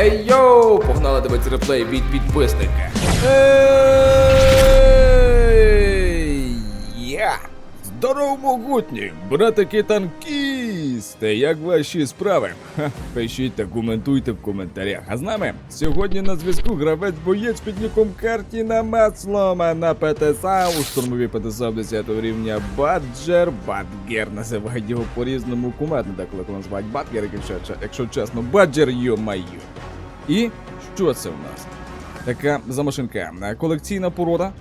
Ей йоу! Погнали дивитися реплей від підписника. Я! Здорово, могутні! Братики танкісти! Як ваші справи? Ха, пишіть та коментуйте в коментарях. А з нами сьогодні на зв'язку гравець боєць під ніком Картіна Маслома на ПТСА у штурмовій ПТСА 10 рівня Баджер. Бадгер називають його по-різному кумедно, деколи коли називають Бадгер, якщо, якщо чесно, Баджер йо-майо. І що це в нас? Така замашинка. Колекційна порода.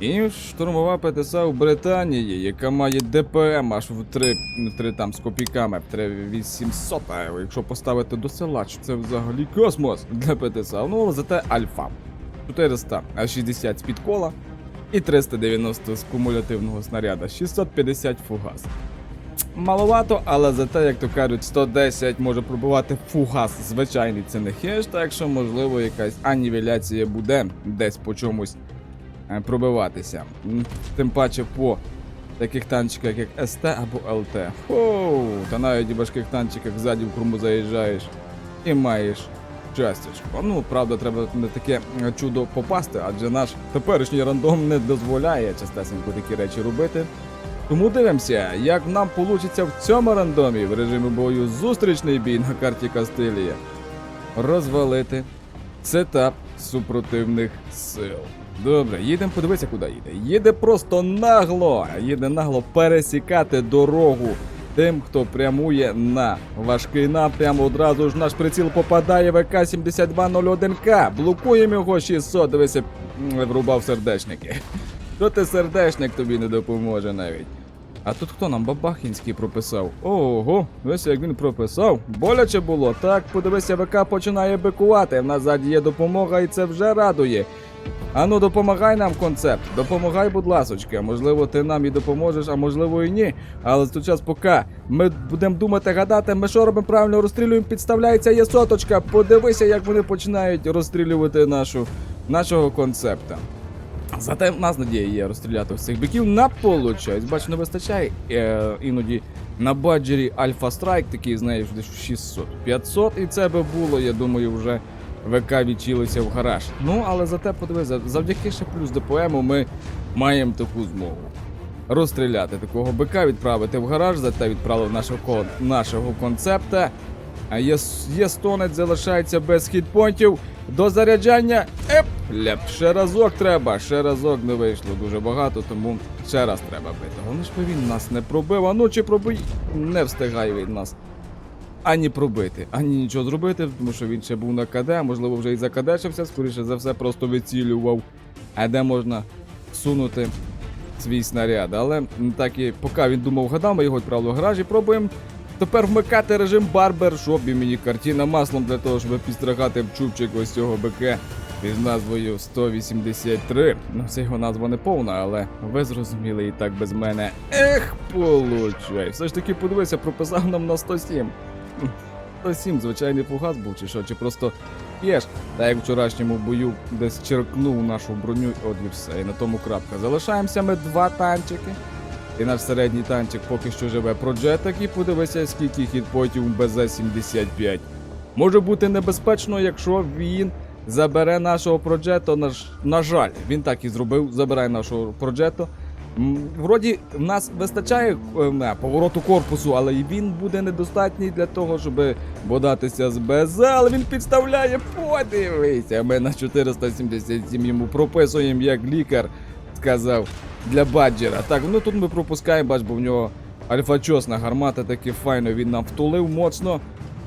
І штурмова ПТСА у Британії, яка має ДПМ аж в 3, 3 там з копійками, 3800, а якщо поставити до села, що це взагалі космос для ПТСА. Ну, зате альфа. 460 з підкола і 390 з кумулятивного снаряда, 650 фугас. Маловато, але зате, як то кажуть, 110 може пробувати фугас. Звичайний це не хеш, так що можливо якась анівеляція буде десь по чомусь е, пробиватися. Тим паче по таких танчиках, як СТ або ЛТ. Оу, та навіть у важких танчиках ззаді в корму заїжджаєш і маєш часточку. Ну, правда, треба на таке е, чудо попасти, адже наш теперішній рандом не дозволяє частесенько такі речі робити. Тому дивимося, як нам вийде в цьому рандомі в режимі бою зустрічний бій на карті Кастилія розвалити сетап супротивних сил. Добре, їдемо подивитися, куди їде. Їде просто нагло, їде нагло пересікати дорогу тим, хто прямує на важкий напрям. Одразу ж наш приціл попадає в ВК-7201К. Блокуємо його 600, дивися, врубав сердечники. Що ти сердечник тобі не допоможе навіть. А тут хто нам Бабахінський прописав? Ого, ось як він прописав. Боляче було. Так, подивися, ВК починає бикувати. В нас ззаді є допомога, і це вже радує. Ану, допомагай нам концепт. Допомагай, будь ласочка. Можливо, ти нам і допоможеш, а можливо і ні. Але той час, поки ми будемо думати, гадати, ми що робимо правильно, розстрілюємо, підставляється є соточка. Подивися, як вони починають розстрілювати нашу, нашого концепта. Зате в нас надія є розстріляти всіх биків на получають. Бачу, не вистачає е, іноді на баджері Альфа Страйк, такий, знаєш, десь 600. 500, і це би було, я думаю, вже ВК відчилися в гараж. Ну, але зате подивись, завдяки ще плюс ДПМу ми маємо таку змогу. Розстріляти такого бика, відправити в гараж, зате відправив нашого, нашого концепта. А є, є стонець залишається без хітпонтів. До заряджання. Еп! Ляп, ще разок треба, ще разок не вийшло дуже багато, тому ще раз треба бити. Головне, щоб він нас не пробив, а ну чи пробий. Не встигає він нас ані пробити, ані нічого зробити, тому що він ще був на КД, можливо, вже і закадешився, скоріше за все, просто вицілював. А де можна сунути свій снаряд. Але так і поки він думав, гадав, ми його відправили в гараж пробуємо тепер вмикати режим барбершоп і мені картина маслом для того, щоб підстрахати в чубчик ось цього БК під назвою 183. Ну, це його назва не повна, але ви зрозуміли і так без мене. Ех, получай. Все ж таки подивися, прописав нам на 107. 107, звичайний фугас був, чи що, чи просто п'єш. Та як в вчорашньому бою десь черкнув нашу броню, от і все. І на тому крапка. Залишаємося ми два танчики. І наш середній танчик поки що живе проджеток і подивися, скільки хітпотів у БЗ-75. Може бути небезпечно, якщо він забере нашого проджету. На, на жаль, він так і зробив, забирає нашого проджету. Вроді в нас вистачає не, повороту корпусу, але і він буде недостатній для того, щоб бодатися з БЗ, але він підставляє, подивися, ми на 477 йому прописуємо як лікар сказав для баджера. Так, ну тут ми пропускаємо, бач, бо в нього альфачосна гармата таки файно він нам втулив моцно.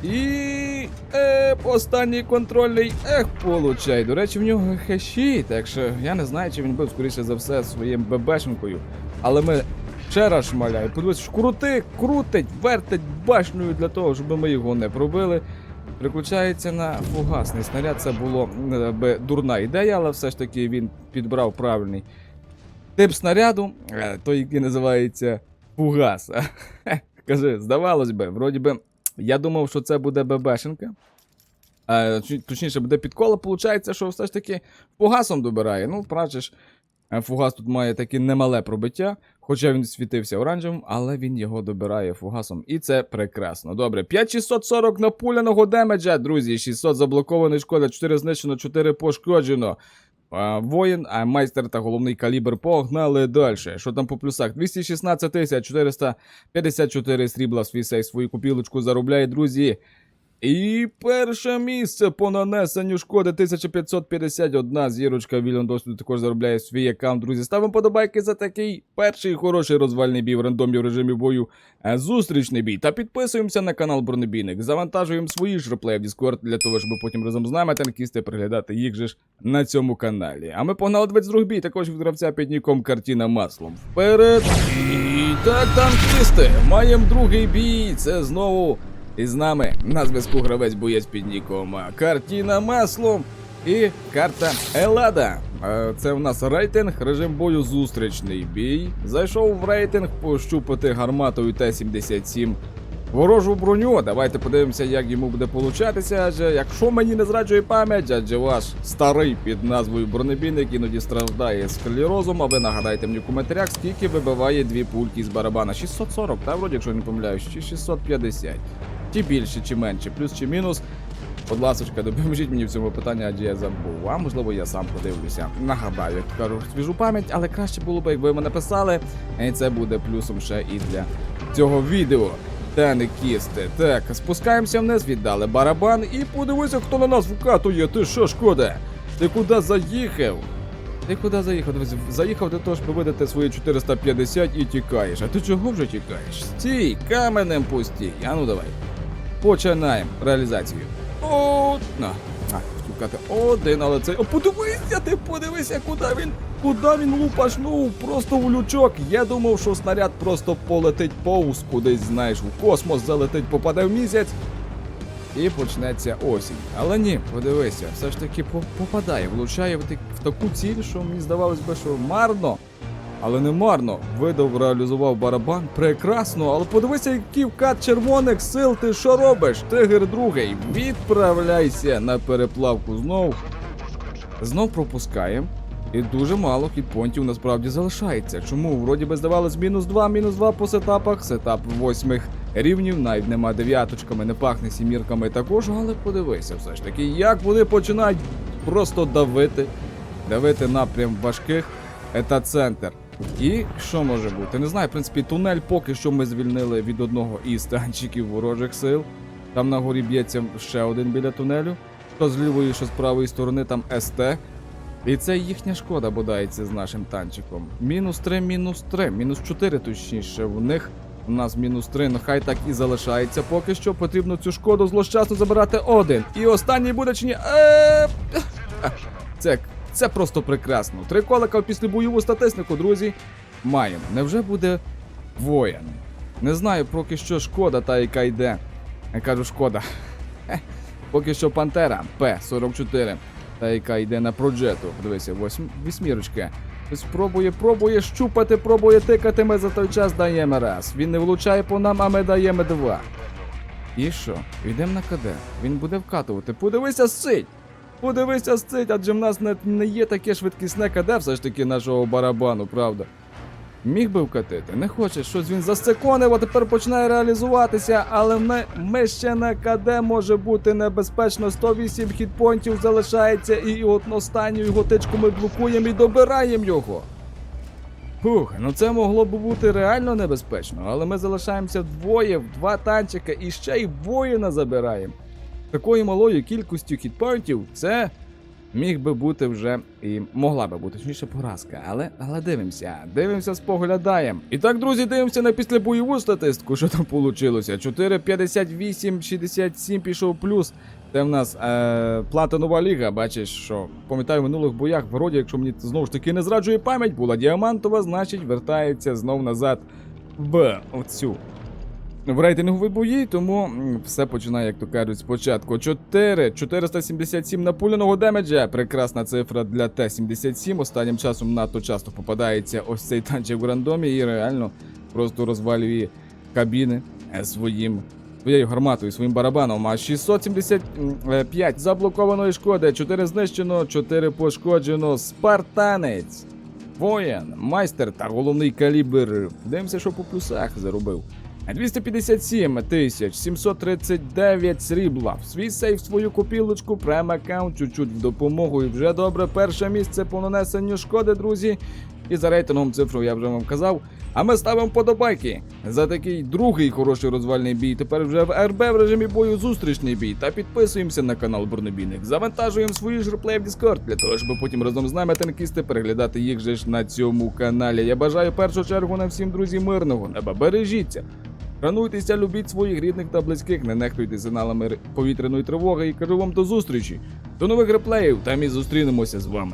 І е, останній контрольний ех, получай. До речі, в нього хеші, так що я не знаю, чи він був скоріше за все своїм бебешенкою. Але ми ще раз шмаляємо. Подивись, крути, крутить, вертить башнею для того, щоб ми його не пробили. Приключається на фугасний снаряд. Це було е, би дурна ідея, але все ж таки він підбрав правильний тип снаряду, е, той, який називається фугас. Кажи, здавалось би, вроді би, я думав, що це буде ББшенка. Точніше, буде підкола, виходить, що все ж таки фугасом добирає. Ну, бачиш, Е, Фугас тут має таке немале пробиття, хоча він світився оранжевим, але він його добирає фугасом. І це прекрасно. Добре, 5640 напуляного демеджа, друзі. 600 заблокованої шкоди, 4 знищено, 4 пошкоджено. Воїн, а майстер та головний калібр погнали далі. Що там по плюсах? 216 тисяч 454 срібла свій сей свою купілочку заробляє, друзі. І перше місце по нанесенню шкоди 1551 зірочка Вільон досвіду також заробляє свій аккаунт. Друзі, ставимо подобайки за такий перший хороший розвальний бій в рандомі в режимі бою. е, Зустрічний бій. Та підписуємося на канал Бронебійник. Завантажуємо свої ж реплеї в Discord для того, щоб потім разом з нами танкісти приглядати їх же ж на цьому каналі. А ми погнали 22 бій, також від гравця під ніком картина маслом. Вперед! І так, танкісти! Маємо другий бій. Це знову. І з нами на зв'язку гравець боєць під ніком Картіна маслом і карта Елада. Це в нас рейтинг, режим бою зустрічний бій. Зайшов в рейтинг пощупати гарматою Т-77 ворожу броню. Давайте подивимося, як йому буде получатися. Адже якщо мені не зраджує пам'ять, адже ваш старий під назвою бронебійник іноді страждає склерозом, а ви нагадайте мені в коментарях, скільки вибиває дві пульки з барабана. 640, та вроді, якщо не помиляюсь, чи 650. Чи більше, чи менше, плюс чи мінус. Будь ласочка, допоможіть мені в цьому питанні, адже я забув. А можливо, я сам подивлюся. Нагадаю, як кажу, свіжу пам'ять, але краще було б, якби ви мене писали. І це буде плюсом ще і для цього відео. Та не кісти. Так, спускаємося вниз, віддали барабан і подивися, хто на нас вкатує. Ти що, шкода? Ти куди заїхав? Ти куди заїхав? Заїхав для того, щоб видати свої 450 і тікаєш. А ти чого вже тікаєш? Стій, каменем пустій. А ну давай. Починаємо реалізацію. О, на. А, хотів один, але цей. Подивися, ти подивися, куди він. Куди він лупашнув? Просто в лючок. Я думав, що снаряд просто полетить повз кудись, знаєш, в космос залетить, попаде в місяць. І почнеться осінь. Але ні, подивися, все ж таки попадає, влучає в таку ціль, що мені здавалось би, що марно. Але не марно. Видав, реалізував барабан. Прекрасно, але подивися, який вкат червоних сил, ти що робиш? Тигр другий, відправляйся на переплавку знов. Знов пропускаємо. І дуже мало хітпонтів насправді залишається. Чому? Вроді би здавалось мінус 2, мінус 2 по сетапах, сетап восьмих рівнів, навіть нема дев'яточками, не пахне сімірками також, але подивися все ж таки, як вони починають просто давити, давити напрям важких ета-центр. І що може бути? Не знаю, в принципі, тунель поки що ми звільнили від одного із танчиків ворожих сил. Там на горі б'ється ще один біля тунелю. Що з лівої, що з правої сторони там СТ. І це їхня шкода бодається з нашим танчиком. Мінус 3, мінус 3, мінус 4 точніше. В них у нас мінус 3, ну хай так і залишається. Поки що потрібно цю шкоду злощасно забирати один. І останній буде чи ні. Е, Це, це просто прекрасно. Три колика в післябойову статистику, друзі. Маємо. Невже буде воїн? Не знаю, поки що шкода, та яка йде. Я кажу, шкода. Поки що Пантера П-44 та яка йде на проджету. Дивися, восьм... вісьмірочка. Ось пробує, пробує щупати, пробує тикати, ми за той час даємо раз. Він не влучає по нам, а ми даємо два. І що? Йдемо на КД. Він буде вкатувати. Подивися, сить! Подивися, сить, адже в нас не, не є таке швидкісне КД все ж таки нашого барабану, правда? Міг би вкатити, не хоче, щось він засеконив, а тепер починає реалізуватися, але ми, ми ще на КД може бути небезпечно. 108 хітпонтів залишається, і от останню його тичку ми блокуємо і добираємо його. Фух, ну це могло б бути реально небезпечно, але ми залишаємося вдвоє, в два танчика і ще й воїна забираємо. Такою малою кількістю хітпонтів це міг би бути вже і могла би бути точніше поразка. Але але дивимося, дивимося, споглядаємо. І так, друзі, дивимося на післябойову статистику, що там вийшло. 4, 58, 67 пішов плюс. Це в нас е, платинова ліга. Бачиш, що пам'ятаю в минулих боях, вроді, якщо мені знову ж таки не зраджує пам'ять, була діамантова, значить вертається знов назад в оцю в рейтингові бої, тому все починає, як то кажуть, спочатку. 4, 477 напуляного демеджа. Прекрасна цифра для Т-77. Останнім часом надто часто попадається ось цей танчик в рандомі і реально просто розвалює кабіни е, своїм. Своєю гарматою, своїм барабаном, а 675 заблокованої шкоди, 4 знищено, 4 пошкоджено. Спартанець. воїн, майстер та головний калібр. Дивимося, що по плюсах заробив. 257 тисяч 739 срібла. В свій сейф свою копілочку, прем аккаунт, чуть-чуть в допомогу і вже добре. Перше місце по нанесенню шкоди, друзі. І за рейтингом цифру я вже вам казав. А ми ставимо подобайки за такий другий хороший розвальний бій. Тепер вже в РБ в режимі бою зустрічний бій. Та підписуємося на канал Бронебійник. Завантажуємо свої ж реплеї в Discord, для того, щоб потім разом з нами танкісти переглядати їх же ж на цьому каналі. Я бажаю в першу чергу нам всім друзі мирного неба. Бережіться. Шануйтеся, любіть своїх рідних та близьких, не нехтуйте сигналами повітряної тривоги і кажу вам до зустрічі. До нових реплеїв, там і зустрінемося з вами.